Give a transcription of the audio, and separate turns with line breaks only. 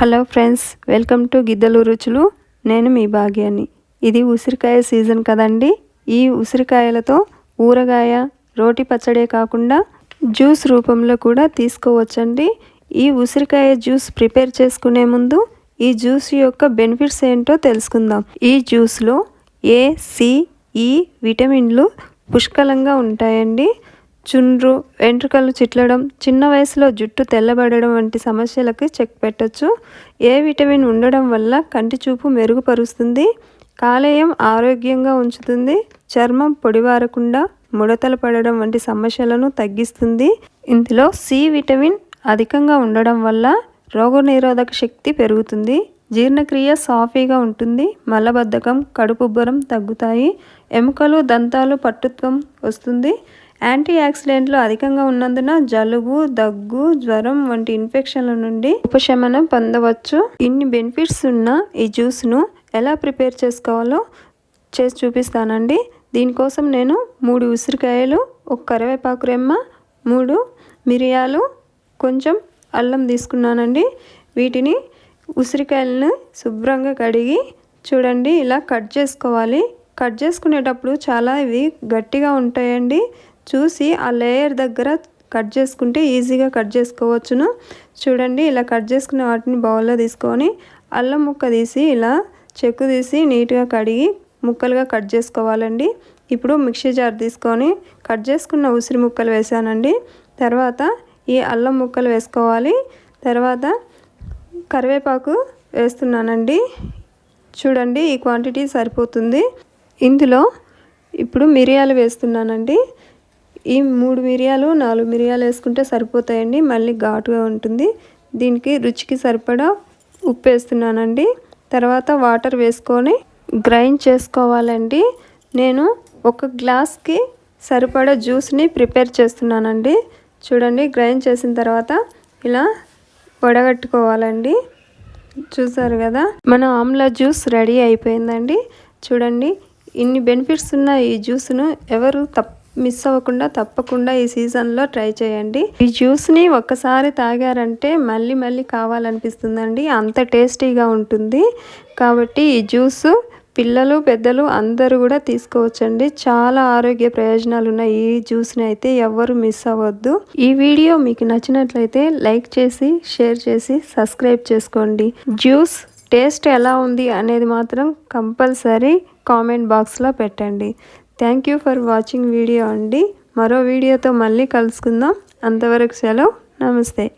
Hello friends welcome to గిద్దలు రుచులు. నేను మీ భాగ్యాన్ని ఇది ఉసిరికాయ సీజన్ కదండి. ఈ ఉసిరికాయలతో ఊరగాయ రోటి పచ్చడే కాకుండా జ్యూస్ రూపంలో కూడా తీసుకోవచ్చండి. ఈ ఉసిరికాయ జ్యూస్ ప్రిపేర్ చేసుకునే ముందు ఈ జ్యూస్ యొక్క బెనిఫిట్స్ ఏంటో తెలుసుకుందాం. ఈ జ్యూస్లో ఏ సిఈ విటమిన్లు పుష్కలంగా ఉంటాయండి. చుండ్రు వెంట్రుకలు చిట్లడం చిన్న వయసులో జుట్టు తెల్లబడడం వంటి సమస్యలకు చెక్ పెట్టచ్చు. ఏ విటమిన్ ఉండడం వల్ల కంటి చూపు మెరుగుపరుస్తుంది? కాలేయం ఆరోగ్యంగా ఉంచుతుంది? చర్మం పొడివారకుండా ముడతలు పడడం వంటి సమస్యలను తగ్గిస్తుంది? ఇందులో సి విటమిన్ అధికంగా ఉండడం వల్ల రోగనిరోధక శక్తి పెరుగుతుంది. జీర్ణక్రియ సాఫీగా ఉంటుంది. మలబద్ధకం కడుపుబ్బరం తగ్గుతాయి. ఎముకలు దంతాలు పట్టుత్వం వస్తుంది. యాంటీ యాక్సిడెంట్లు అధికంగా ఉన్నందున జలుబు దగ్గు జ్వరం వంటి ఇన్ఫెక్షన్ల నుండి ఉపశమనం పొందవచ్చు. ఇన్ని బెనిఫిట్స్ ఉన్న ఈ జ్యూస్ను ఎలా ప్రిపేర్ చేసుకోవాలో చేసి చూపిస్తానండి. దీనికోసం నేను మూడు ఉసిరికాయలు ఒక కరివేపాకు రెమ్మ మూడు మిరియాలు కొంచెం అల్లం తీసుకున్నానండి. వీటిని ఉసిరికాయలను శుభ్రంగా కడిగి చూడండి ఇలా కట్ చేసుకోవాలి. కట్ చేసుకునేటప్పుడు చాలా ఇవి గట్టిగా ఉంటాయండి. చూసి ఆ లేయర్ దగ్గర కట్ చేసుకుంటే ఈజీగా కట్ చేసుకోవచ్చును. చూడండి ఇలా కట్ చేసుకున్న వాటిని బౌల్లో తీసుకొని అల్లం ముక్క తీసి ఇలా చెక్కు తీసి నీట్గా కడిగి ముక్కలుగా కట్ చేసుకోవాలండి. ఇప్పుడు మిక్సీ జార్ తీసుకొని కట్ చేసుకున్న ఉసిరి ముక్కలు వేసానండి. తర్వాత ఈ అల్లం ముక్కలు వేసుకోవాలి. తర్వాత కరివేపాకు వేస్తున్నానండి. చూడండి ఈ క్వాంటిటీ సరిపోతుంది. ఇందులో ఇప్పుడు మిరియాలు వేస్తున్నానండి. ఈ మూడు మిరియాలు నాలుగు మిరియాలు వేసుకుంటే సరిపోతాయండి. మళ్ళీ ఘాటుగా ఉంటుంది. దీనికి రుచికి సరిపడా ఉప్పు వేస్తున్నానండి. తర్వాత వాటర్ వేసుకొని గ్రైండ్ చేసుకోవాలండి. నేను ఒక గ్లాస్కి సరిపడా జ్యూస్ని ప్రిపేర్ చేస్తున్నానండి. చూడండి గ్రైండ్ చేసిన తర్వాత ఇలా వడగట్టుకోవాలండి. చూసారు కదా మన ఆమ్లా జ్యూస్ రెడీ అయిపోయిందండి. చూడండి ఇన్ని బెనిఫిట్స్ ఉన్న ఈ జ్యూస్ను ఎవరు తప్ప మిస్ అవ్వకుండా తప్పకుండా ఈ సీజన్లో ట్రై చేయండి. ఈ జ్యూస్ని ఒక్కసారి తాగారంటే మళ్ళీ మళ్ళీ కావాలనిపిస్తుందండి. అంత టేస్టీగా ఉంటుంది. కాబట్టి ఈ జ్యూస్ పిల్లలు పెద్దలు అందరూ కూడా తీసుకోవచ్చండి. చాలా ఆరోగ్య ప్రయోజనాలు ఉన్న ఈ జ్యూస్ని అయితే ఎవ్వరు మిస్ అవ్వద్దు. ఈ వీడియో మీకు నచ్చినట్లయితే లైక్ చేసి షేర్ చేసి సబ్స్క్రైబ్ చేసుకోండి. జ్యూస్ టేస్ట్ ఎలా ఉంది అనేది మాత్రం కంపల్సరీ కామెంట్ బాక్స్లో పెట్టండి. Thank you for watching video అండి. మరో వీడియోతో మళ్ళీ కలుసుకుందాం. అంతవరకు సెలవు. నమస్తే.